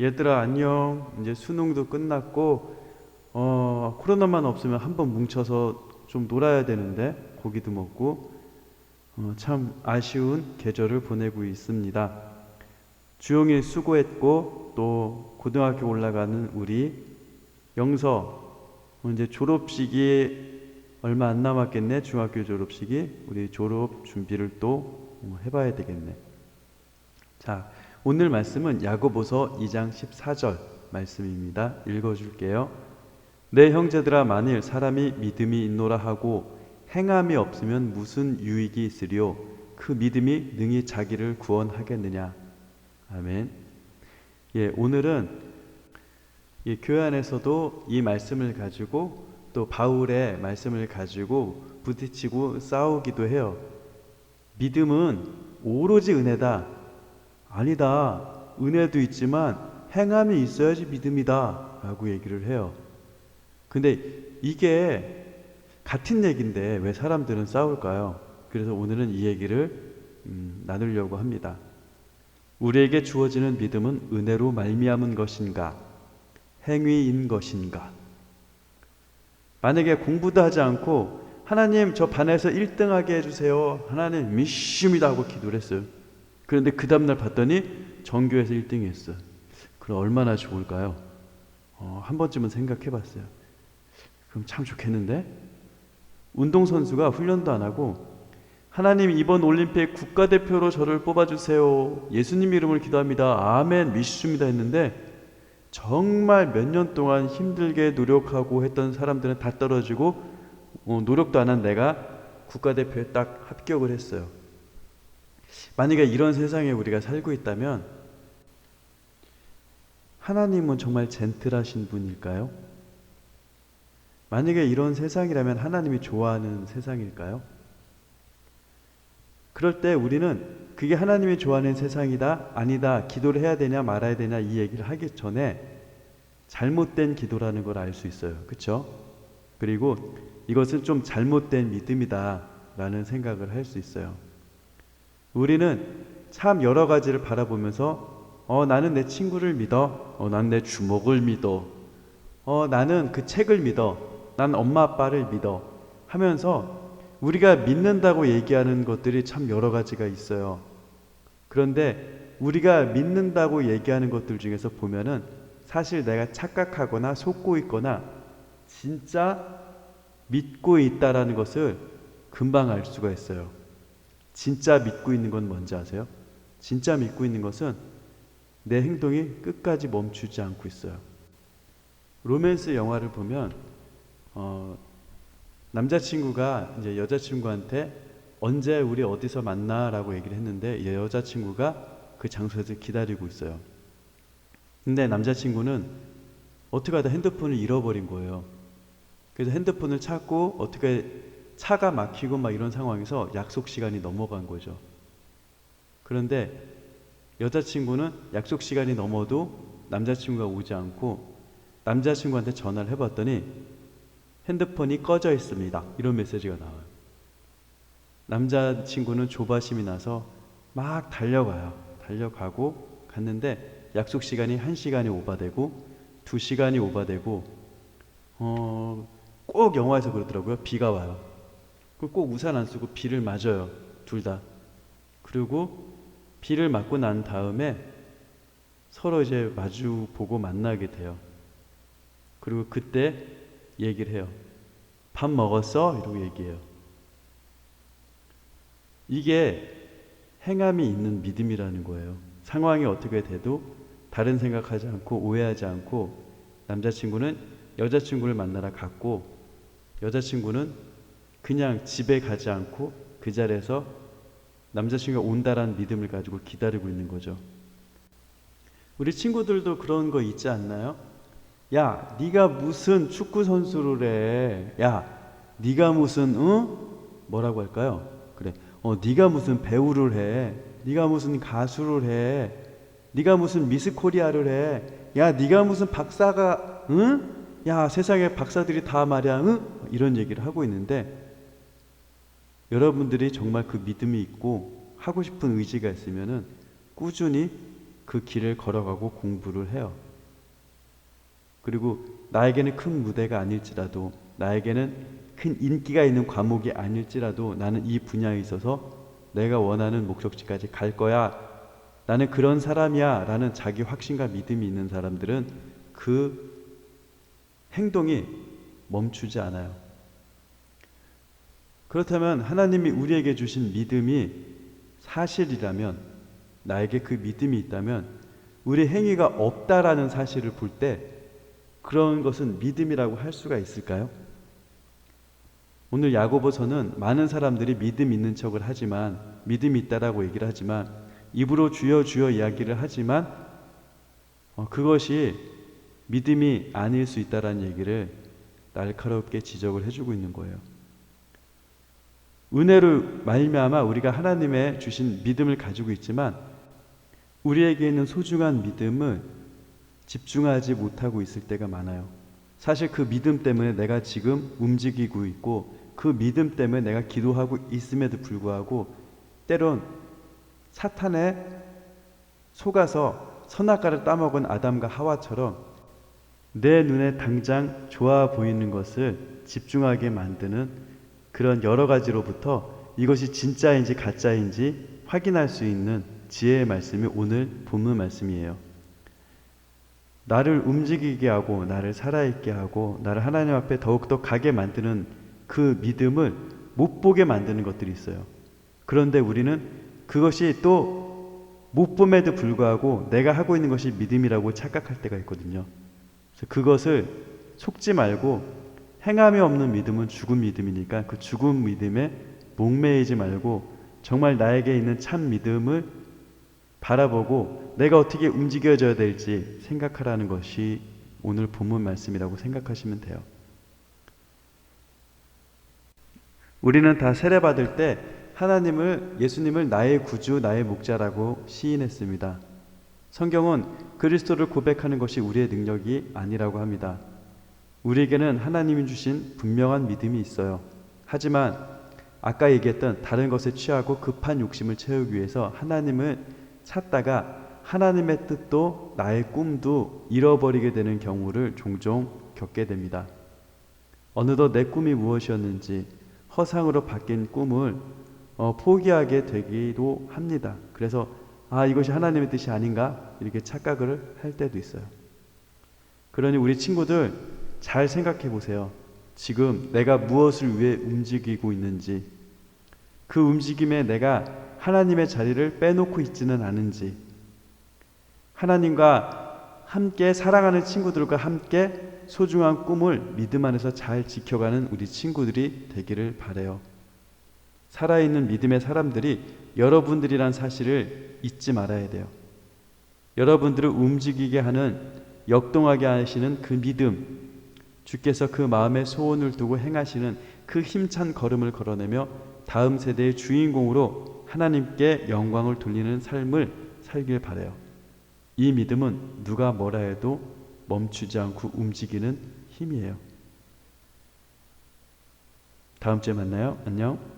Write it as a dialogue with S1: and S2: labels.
S1: 얘들아 안녕. 이제 수능도 끝났고 어, 코로나만 없으면 한번 뭉쳐서 좀 놀아야 되는데 고기도 먹고 어, 참 아쉬운 계절을 보내고 있습니다. 주용일 수고했고 또 고등학교 올라가는 우리 영서 어, 이제 졸업식이 얼마 안 남았겠네 중학교 졸업식이 우리 졸업 준비를 또 어, 해봐야 되겠네. 자 오늘 말씀은 야고보서 2장 14절 말씀입니다. 읽어줄게요. 내 형제들아 만일 사람이 믿음이 있노라 하고 행함이 없으면 무슨 유익이 있으리요 그 믿음이 능히 자기를 구원하겠느냐 아멘. 예 오늘은 이 교회 안에서도 이 말씀을 가지고 또 바울의 말씀을 가지고 부딪히고 싸우기도 해요. 믿음은 오로지 은혜다. 아니다. 은혜도 있지만 행함이 있어야지 믿음이다. 라고 얘기를 해요. 근데 이게 같은 얘기인데 왜 사람들은 싸울까요? 그래서 오늘은 이 얘기를 음, 나누려고 합니다. 우리에게 주어지는 믿음은 은혜로 말미암은 것인가? 행위인 것인가? 만약에 공부도 하지 않고 하나님 저 반에서 1등하게 해주세요. 하나님 믿습니다 하고 기도를 했어요. 그런데 그 다음날 봤더니 전교에서 1등 했어. 그럼 얼마나 좋을까요? 어, 한 번쯤은 생각해 봤어요. 그럼 참 좋겠는데? 운동선수가 훈련도 안 하고 하나님 이번 올림픽 국가대표로 저를 뽑아주세요. 예수님 이름을 기도합니다. 아멘 믿습니다 했는데 정말 몇 년 동안 힘들게 노력하고 했던 사람들은 다 떨어지고 어, 노력도 안 한 내가 국가대표에 딱 합격을 했어요. 만약에 이런 세상에 우리가 살고 있다면 하나님은 정말 젠틀하신 분일까요? 만약에 이런 세상이라면 하나님이 좋아하는 세상일까요? 그럴 때 우리는 그게 하나님이 좋아하는 세상이다, 아니다, 기도를 해야 되냐 말아야 되냐 이 얘기를 하기 전에 잘못된 기도라는 걸 알 수 있어요. 그렇죠? 그리고 이것은 좀 잘못된 믿음이다라는 생각을 할 수 있어요. 우리는 참 여러 가지를 바라보면서 어 나는 내 친구를 믿어. 어 난 내 주먹을 믿어. 어 나는 그 책을 믿어. 난 엄마 아빠를 믿어. 하면서 우리가 믿는다고 얘기하는 것들이 참 여러 가지가 있어요. 그런데 우리가 믿는다고 얘기하는 것들 중에서 보면은 사실 내가 착각하거나 속고 있거나 진짜 믿고 있다라는 것을 금방 알 수가 있어요. 진짜 믿고 있는 건 뭔지 아세요? 진짜 믿고 있는 것은 내 행동이 끝까지 멈추지 않고 있어요. 로맨스 영화를 보면 어, 남자친구가 이제 여자친구한테 언제 우리 어디서 만나라고 얘기를 했는데 이 여자친구가 그 장소에서 기다리고 있어요. 근데 남자친구는 어떻게 하다 핸드폰을 잃어버린 거예요. 그래서 핸드폰을 찾고 어떻게 차가 막히고 막 이런 상황에서 약속 시간이 넘어간 거죠. 그런데 여자친구는 약속 시간이 넘어도 남자친구가 오지 않고 남자친구한테 전화를 해봤더니 핸드폰이 꺼져 있습니다. 이런 메시지가 나와요. 남자친구는 조바심이 나서 막 달려가요. 달려가고 갔는데 약속 시간이 한 시간이 오바되고 두 시간이 오바되고 어, 꼭 영화에서 그러더라고요. 비가 와요. 그꼭 우산 안 쓰고 비를 맞아요. 둘 다. 그리고 비를 맞고 난 다음에 서로 이제 마주 보고 만나게 돼요. 그리고 그때 얘기를 해요. 밥 먹었어? 이러고 얘기해요. 이게 행함이 있는 믿음이라는 거예요. 상황이 어떻게 돼도 다른 생각하지 않고 오해하지 않고 남자친구는 여자친구를 만나러 갔고 여자친구는 그냥 집에 가지 않고 그 자리에서 남자친구가 온다라는 믿음을 가지고 기다리고 있는 거죠. 우리 친구들도 그런 거 있지 않나요? 야, 네가 무슨 축구 선수를 해? 야, 네가 무슨 응? 뭐라고 할까요? 그래. 어, 네가 무슨 배우를 해? 네가 무슨 가수를 해? 네가 무슨 미스 코리아를 해? 야, 네가 무슨 박사가 응? 야, 세상에 박사들이 다 말이야. 응? 이런 얘기를 하고 있는데 여러분들이 정말 그 믿음이 있고 하고 싶은 의지가 있으면은 꾸준히 그 길을 걸어가고 공부를 해요. 그리고 나에게는 큰 무대가 아닐지라도 나에게는 큰 인기가 있는 과목이 아닐지라도 나는 이 분야에 있어서 내가 원하는 목적지까지 갈 거야. 나는 그런 사람이야. 라는 자기 확신과 믿음이 있는 사람들은 그 행동이 멈추지 않아요. 그렇다면 하나님이 우리에게 주신 믿음이 사실이라면 나에게 그 믿음이 있다면 우리 행위가 없다라는 사실을 볼 때 그런 것은 믿음이라고 할 수가 있을까요? 오늘 야고보서는 많은 사람들이 믿음 있는 척을 하지만 믿음이 있다라고 얘기를 하지만 입으로 주여 주여 이야기를 하지만 어, 그것이 믿음이 아닐 수 있다라는 얘기를 날카롭게 지적을 해주고 있는 거예요. 은혜로 말미암아 우리가 하나님의 주신 믿음을 가지고 있지만 우리에게 있는 소중한 믿음을 집중하지 못하고 있을 때가 많아요. 사실 그 믿음 때문에 내가 지금 움직이고 있고 그 믿음 때문에 내가 기도하고 있음에도 불구하고 때론 사탄에 속아서 선악과를 따먹은 아담과 하와처럼 내 눈에 당장 좋아 보이는 것을 집중하게 만드는 그런 여러 가지로부터 이것이 진짜인지 가짜인지 확인할 수 있는 지혜의 말씀이 오늘 본문 말씀이에요. 나를 움직이게 하고 나를 살아있게 하고 나를 하나님 앞에 더욱더 가게 만드는 그 믿음을 못 보게 만드는 것들이 있어요. 그런데 우리는 그것이 또 못 봄에도 불구하고 내가 하고 있는 것이 믿음이라고 착각할 때가 있거든요. 그래서 그것을 속지 말고 행함이 없는 믿음은 죽은 믿음이니까 그 죽은 믿음에 목매이지 말고 정말 나에게 있는 참 믿음을 바라보고 내가 어떻게 움직여져야 될지 생각하라는 것이 오늘 본문 말씀이라고 생각하시면 돼요. 우리는 다 세례받을 때 하나님을 예수님을 나의 구주, 나의 목자라고 시인했습니다. 성경은 그리스도를 고백하는 것이 우리의 능력이 아니라고 합니다. 우리에게는 하나님이 주신 분명한 믿음이 있어요. 하지만 아까 얘기했던 다른 것에 취하고 급한 욕심을 채우기 위해서 하나님을 찾다가 하나님의 뜻도 나의 꿈도 잃어버리게 되는 경우를 종종 겪게 됩니다. 어느덧 내 꿈이 무엇이었는지 허상으로 바뀐 꿈을 어, 포기하게 되기도 합니다. 그래서 아 이것이 하나님의 뜻이 아닌가 이렇게 착각을 할 때도 있어요. 그러니 우리 친구들 잘 생각해 보세요. 지금 내가 무엇을 위해 움직이고 있는지 그 움직임에 내가 하나님의 자리를 빼놓고 있지는 않은지 하나님과 함께 사랑하는 친구들과 함께 소중한 꿈을 믿음 안에서 잘 지켜가는 우리 친구들이 되기를 바래요. 살아있는 믿음의 사람들이 여러분들이란 사실을 잊지 말아야 돼요. 여러분들을 움직이게 하는 역동하게 하시는 그 믿음, 주께서 그 마음에 소원을 두고 행하시는 그 힘찬 걸음을 걸어내며 다음 세대의 주인공으로 하나님께 영광을 돌리는 삶을 살길 바래요. 이 믿음은 누가 뭐라 해도 멈추지 않고 움직이는 힘이에요. 다음 주에 만나요. 안녕.